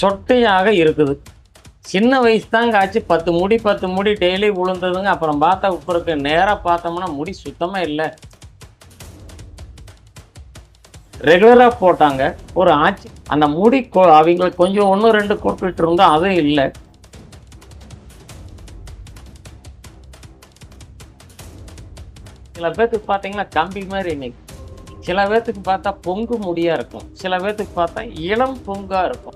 சொட்டையாக இருக்குது. சின்ன வயசு தான் காய்ச்சி பத்து முடி பத்து முடி டெய்லி விழுந்ததுங்க அப்புறம் பார்த்தா உப்புருக்கு நேராக பார்த்தோம்னா முடி சுத்தமாக இல்லை. ரெகுலராக போட்டாங்க. ஒரு ஆட்சி அந்த முடி கொ- அவங்களுக்கு கொஞ்சம் ஒன்று ரெண்டு கொட்டுட்டு இருந்தோம் அதுவும் இல்லை. சில பேர்த்துக்கு பார்த்தீங்கன்னா கம்பி மாதிரி இன்னைக்கு. சில பேர்த்துக்கு பார்த்தா பொங்கு முடியாக இருக்கும். சில பேர்த்துக்கு பார்த்தா இளம் பொங்காக இருக்கும்.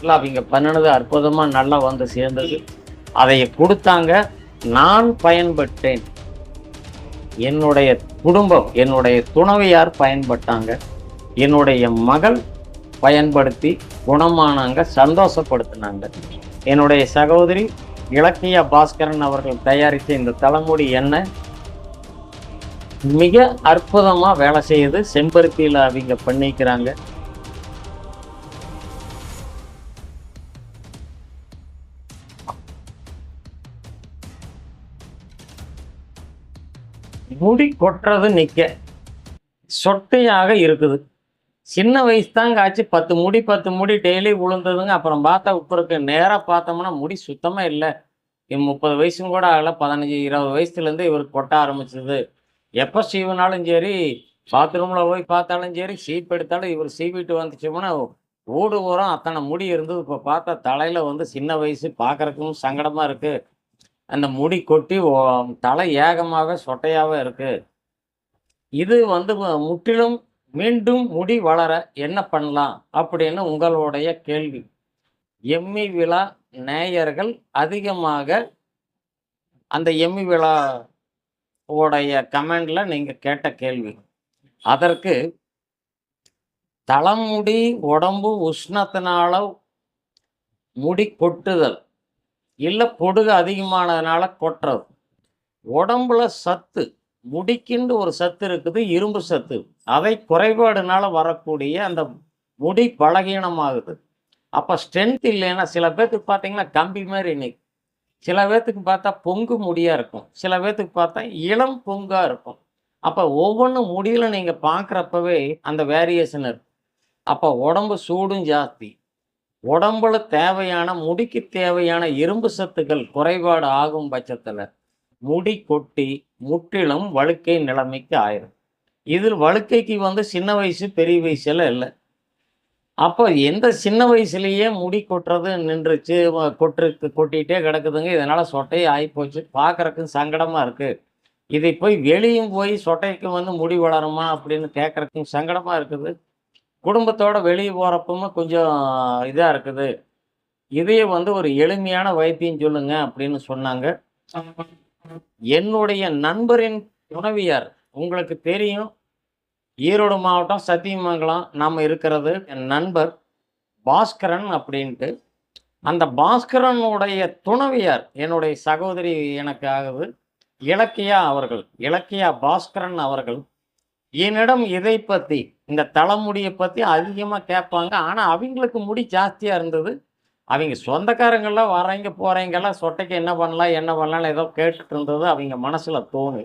இல்லை அவங்க பண்ணினது அற்புதமா நல்லா வந்து சேர்ந்தது. அதை கொடுத்தாங்க. நான் பயன்பட்டேன். என்னுடைய குடும்பம் என்னுடைய துணவையார் பயன்பட்டாங்க. என்னுடைய மகள் பயன்படுத்தி குணமானாங்க சந்தோஷப்படுத்தினாங்க. என்னுடைய சகோதரி இலக்கிய பாஸ்கரன் அவர்கள் தயாரித்த இந்த தலைமுடி எண்ணெய் மிக அற்புதமாக வேலை செய்யுது. செம்பருத்தியில் அவங்க பண்ணிக்கிறாங்க. முடி கொட்டுறது நிற்க சொட்டையாக இருக்குது. சின்ன வயசு தான் காய்ச்சி பத்து முடி பத்து முடி டெய்லி உளுந்ததுங்க. அப்புறம் பார்த்தா உப்பு இருக்கு நேராக பார்த்தோம்னா முடி சுத்தமாக இல்லை. முப்பது வயசும் கூட ஆகல. பதினஞ்சு இருபது வயசுலேருந்து இவருக்கு கொட்ட ஆரம்பிச்சது. எப்போ சீவினாலும் சரி பாத்ரூமில் போய் பார்த்தாலும் சரி சீப் எடுத்தாலும் இவர் சீவிட்டு வந்துச்சோம்னா ஊடு ஓரம் அத்தனை முடி இருந்தது. இப்போ பார்த்தா தலையில் வந்து சின்ன வயசு பார்க்கறதுக்கும் சங்கடமாக இருக்குது அந்த முடி கொட்டி ஓ- தலை ஏகமாகவே சொட்டையாக இருக்குது இது வந்து முற்றிலும் மீண்டும் முடி வளர என்ன பண்ணலாம் அப்படின்னு உங்களுடைய கேள்வி. எம்மி விழா நேயர்கள் அதிகமாக அந்த எம்மி விழா உடைய கமெண்டில் நீங்கள் கேட்ட கேள்வி. அதற்கு தலைமுடி உடம்பு உஷ்ணத்தினால முடி கொட்டுதல். இல்லை பொடுகு அதிகமானதுனால கொட்டுறது. உடம்புல சத்து முடிக்கின்ற ஒரு சத்து இருக்குது இரும்பு சத்து. அதை குறைபாடுனால வரக்கூடிய அந்த முடி பலகீனமாகுது. அப்போ ஸ்ட்ரென்த் இல்லைன்னா சில பேர்த்துக்கு பார்த்தீங்கன்னா கம்பி மாதிரி இன்னைக்கு. சில பேர்த்துக்கு பார்த்தா பொங்கு முடியாக இருக்கும். சில பேர்த்துக்கு பார்த்தா இளம் பொங்காக இருக்கும். அப்போ ஒவ்வொன்றும் முடியல நீங்கள் பார்க்குறப்பவே அந்த வேரியேஷன் இருக்கும் அப்போ உடம்பு சூடும் ஜாஸ்தி. உடம்புல தேவையான முடிக்கு தேவையான இரும்பு சத்துக்கள் குறைபாடு ஆகும் பட்சத்தில் முடி கொட்டி முற்றிலும் வழுக்கை நிலைமைக்கு ஆயிரும். இதில் வழுக்கைக்கு வந்து சின்ன வயசு பெரிய வயசுல இல்லை. அப்போ எந்த சின்ன வயசுலேயே முடி கொட்டுறது நின்றுச்சு கொட்டு கொட்டிகிட்டே கிடக்குதுங்க. இதனால் சொட்டையே ஆகிப்போச்சு பார்க்குறக்கும் சங்கடமாக இருக்குது இதை போய் வெளியும் போய் சொட்டைக்கு வந்து முடி வளருமா அப்படின்னு கேட்குறக்கும் சங்கடமாக இருக்குது. குடும்பத்தோட வெளியே போகிறப்பவும் கொஞ்சம் இதாக இருக்குது. இதையே வந்து ஒரு எளிமையான வைத்தியம் சொல்லுங்க அப்படின்னு சொன்னாங்க. என்னுடைய நண்பரின் துணவியார் உங்களுக்கு தெரியும். ஈரோடு மாவட்டம் சத்தியமங்கலம் நாம் இருக்கிறது. என் நண்பர் பாஸ்கரன் அப்படின்ட்டு. அந்த பாஸ்கரனுடைய துணவியார் என்னுடைய சகோதரி எனக்கு ஆகுது. இலக்கியா அவர்கள் இலக்கியா பாஸ்கரன் அவர்கள் என்னிடம் இதை பற்றி இந்த தலைமுடியை பற்றி அதிகமாக கேட்பாங்க. ஆனால் அவங்களுக்கு முடி ஜாஸ்தியாக இருந்தது. அவங்க சொந்தக்காரங்கெல்லாம் வரீங்க போகிறீங்கெல்லாம் சொட்டைக்கு என்ன பண்ணலாம் என்ன பண்ணலாம்னு ஏதோ கேட்டுட்டு இருந்தது அவங்க மனசில் தோணு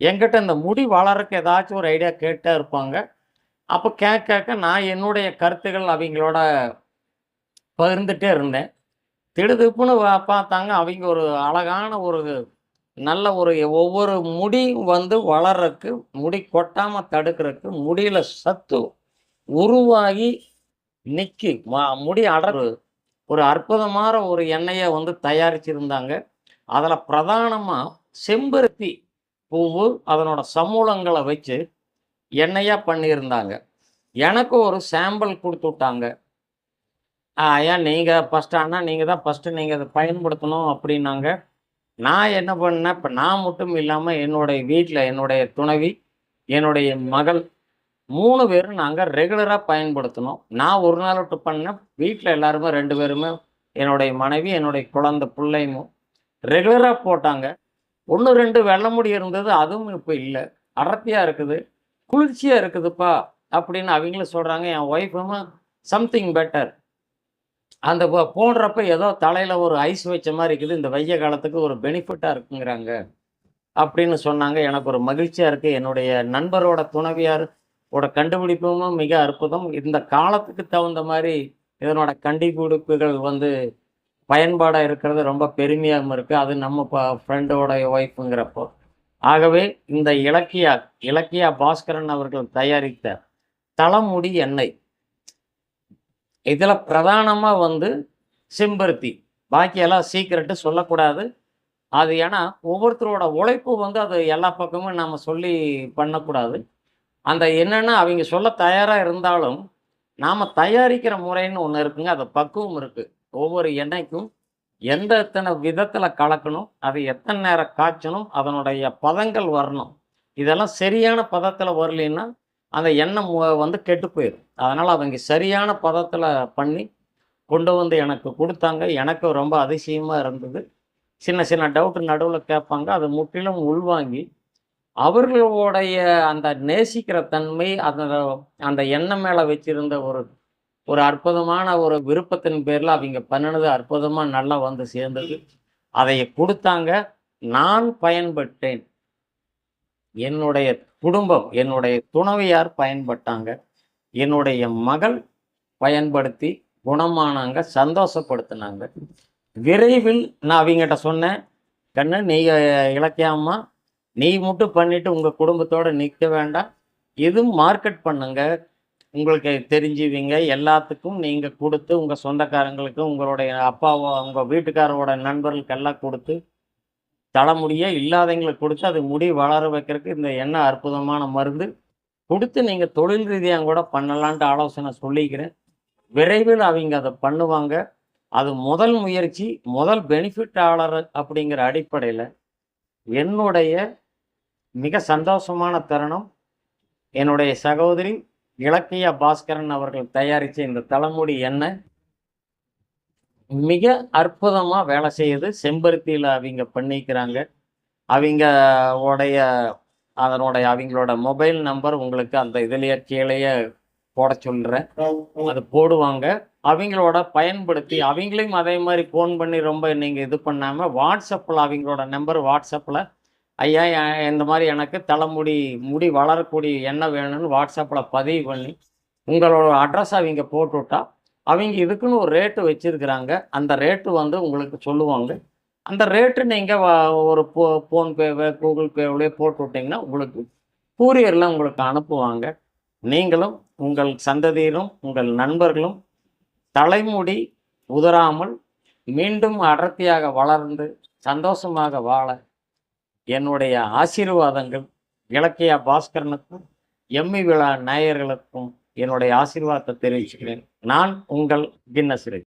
எங்கிட்ட இந்த முடி வளர்க்க ஏதாச்சும் ஒரு ஐடியா கேட்டே இருப்பாங்க. அப்போ கேட்க கேட்க நான் என்னுடைய கருத்துக்கள் அவங்களோட பகிர்ந்துட்டே இருந்தேன். திடுதுப்புன்னு பார்த்தாங்க. அவங்க ஒரு அழகான ஒரு நல்ல ஒரு ஒவ்வொரு முடி வந்து வளர்றதுக்கு முடி கொட்டாமல் தடுக்கிறதுக்கு முடியில் சத்து உருவாகி நிற்கி முடி அடர் ஒரு அற்புதமான ஒரு எண்ணெயை வந்து தயாரிச்சிருந்தாங்க. அதில் பிரதானமாக செம்பருத்தி பூவு அதனோட சமூலங்களை வச்சு எண்ணெயாக பண்ணியிருந்தாங்க. எனக்கு ஒரு சாம்பிள் கொடுத்து விட்டாங்க. ஏன் நீங்கள் ஃபஸ்ட்டு ஆனால் நீங்கள் தான் ஃபஸ்ட்டு நீங்கள் அதை பயன்படுத்தணும் அப்படின்னாங்க. நான் என்ன பண்ணேன்? இப்போ நான் மட்டும் இல்லாமல் என்னுடைய வீட்டில் என்னுடைய துணைவி என்னுடைய மகள் மூணு பேரும் நாங்கள் ரெகுலராக பயன்படுத்தினோம். நான் ஒரு நாள் விட்டு பண்ணேன். வீட்டில் எல்லாருமே ரெண்டு பேருமே என்னுடைய மனைவி என்னுடைய குழந்தை பிள்ளையும் ரெகுலராக போட்டாங்க. ஒன்று ரெண்டு வெள்ளை முடி இருந்தது அதுவும் இப்போ இல்லை. அடர்த்தியாக இருக்குது குளிர்ச்சியாக இருக்குதுப்பா அப்படின்னு அவங்களும் சொல்கிறாங்க என் ஒய்ஃபும் சம்திங் பெட்டர் அந்த போ- போடுறப்ப ஏதோ தலையில் ஒரு ஐஸ் வச்ச மாதிரி இருக்குது. இந்த வெய்ய காலத்துக்கு ஒரு பெனிஃபிட்டாக இருக்குங்கிறாங்க. அப்படின்னு சொன்னாங்க. எனக்கு ஒரு மகிழ்ச்சியாக இருக்குது என்னுடைய நண்பரோட துணைவியார் ஓட கண்டுபிடிப்பும் மிக அற்புதம். இந்த காலத்துக்கு தகுந்த மாதிரி இதனோட கண்டுபிடிப்புகள் வந்து பயன்பாடாக இருக்கிறது ரொம்ப பெருமையாகவும் இருக்குது அது நம்ம ப ஃப்ரெண்டோட ஒய்ஃபுங்கிறப்போ ஆகவே இந்த இலக்கியா இலக்கியா பாஸ்கரன் அவர்கள் தயாரித்த தலைமுடி எண்ணெய். இதில் பிரதானமாக வந்து செம்பருத்தி. பாக்கியெல்லாம் சீக்கிரட்டு சொல்லக்கூடாது. அது ஏன்னா ஒவ்வொருத்தரோட உழைப்பு வந்து அது எல்லா பக்கமும் நம்ம சொல்லி பண்ணக்கூடாது. அந்த என்னென்னா அவங்க சொல்ல தயாராக இருந்தாலும் நாம் தயாரிக்கிற முறைன்னு ஒன்று இருக்குங்க. அது பக்குவம் இருக்குது ஒவ்வொரு எண்ணெய்க்கும் எந்த எத்தனை விதத்தில் கலக்கணும் அது எத்தனை நேரம் காய்ச்சணும் அதனுடைய பதங்கள் வரணும். இதெல்லாம் சரியான பதத்தில் வரலைன்னா அந்த எண்ணம் வந்து கெட்டு போயிடும் அதனால் அவங்க சரியான பதத்தில் பண்ணி கொண்டு வந்து எனக்கு கொடுத்தாங்க. எனக்கு ரொம்ப அதிசயமாக இருந்தது. சின்ன சின்ன டவுட் நடுவில் கேட்பாங்க. அது முற்றிலும் உள்வாங்கி அவர்களுடைய அந்த நேசிக்கிற தன்மை அந்த அந்த எண்ணம் மேலே வச்சிருந்த ஒரு ஒரு அற்புதமான ஒரு விருப்பத்தின் பேரில் அவங்க பண்ணினது அற்புதமாக நல்லா வந்து சேர்ந்தது. அதை கொடுத்தாங்க. நான் பயன்பட்டேன். என்னுடைய குடும்பம் என்னுடைய துணவியார் பயன்பட்டாங்க. என்னுடைய மகள் பயன்படுத்தி குணமானாங்க சந்தோஷப்படுத்தினாங்க. விரைவில் நான் அவங்ககிட்ட சொன்னேன் கண்ணு நீ இலக்கியாமா நீ மட்டும் பண்ணிவிட்டு உங்கள் குடும்பத்தோடு நிற்க வேண்டாம். எதுவும் மார்க்கெட் பண்ணுங்க. உங்களுக்கு தெரிஞ்சுவீங்க எல்லாத்துக்கும் நீங்கள் கொடுத்து உங்கள் சொந்தக்காரங்களுக்கு உங்களுடைய அப்பாவோ உங்கள் வீட்டுக்காரோட நண்பர்களுக்கெல்லாம் கொடுத்து தலைமுடியே இல்லாதவங்களுக்கு கொடுத்து அது முடி வளர வைக்கிறதுக்கு இந்த எண்ணெய் அற்புதமான மருந்து. கொடுத்து நீங்கள் தொழில் ரீதியாக கூட பண்ணலான்ட்டு ஆலோசனை சொல்லிக்கிறேன். விரைவில் அவங்க அதை பண்ணுவாங்க. அது முதல் முயற்சி முதல் பெனிஃபிட்டாளர் அப்படிங்கிற அடிப்படையில் என்னுடைய மிக சந்தோஷமான தருணம். என்னுடைய சகோதரி இலக்கிய பாஸ்கரன் அவர்கள் தயாரித்த இந்த தலைமுடி எண்ணெய். மிக அற்புதமாக வேலை செய்யுது. செம்பருத்தியில் அவங்க பண்ணிக்கிறாங்க. அவங்க உடைய அதனுடைய அவங்களோட மொபைல் நம்பர் உங்களுக்கு அந்த இதுலேயே கீழேயே போட சொல்கிறேன் அது போடுவாங்க. அவங்களோட பயன்படுத்தி அவங்களையும் அதே மாதிரி ஃபோன் பண்ணி ரொம்ப நீங்கள் இது பண்ணாமல் வாட்ஸ்அப்பில் அவங்களோட நம்பர் வாட்ஸ்அப்பில் ஐயா இந்த மாதிரி எனக்கு தலைமுடி முடி வளரக்கூடிய என்ன வேணும்னு வாட்ஸ்அப்பில் பதிவு பண்ணி உங்களோட அட்ரஸ் அவங்க போட்டுவிட்டா அவங்க இதுக்குன்னு ஒரு ரேட்டு வச்சுருக்கிறாங்க. அந்த ரேட்டு வந்து உங்களுக்கு சொல்லுவாங்க. அந்த ரேட்டு நீங்கள் ஒரு போ ஃபோன்பேவை கூகுள் பேவிலே போட்டு விட்டிங்கன்னா உங்களுக்கு கூரியரில் உங்களுக்கு அனுப்புவாங்க. நீங்களும் உங்கள் சந்ததியிலும் உங்கள் நண்பர்களும் தலைமுடி உதறாமல் மீண்டும் அடர்த்தியாக வளர்ந்து சந்தோஷமாக வாழ என்னுடைய ஆசீர்வாதங்கள் இலக்கிய பாஸ்கரனுக்கும் எம்மி விழா நாயர்களுக்கும் என்னுடைய ஆசீர்வாதத்தை தெரிவிச்சுக்கிறேன். நான் உங்கள் கின்னஸ்ரீ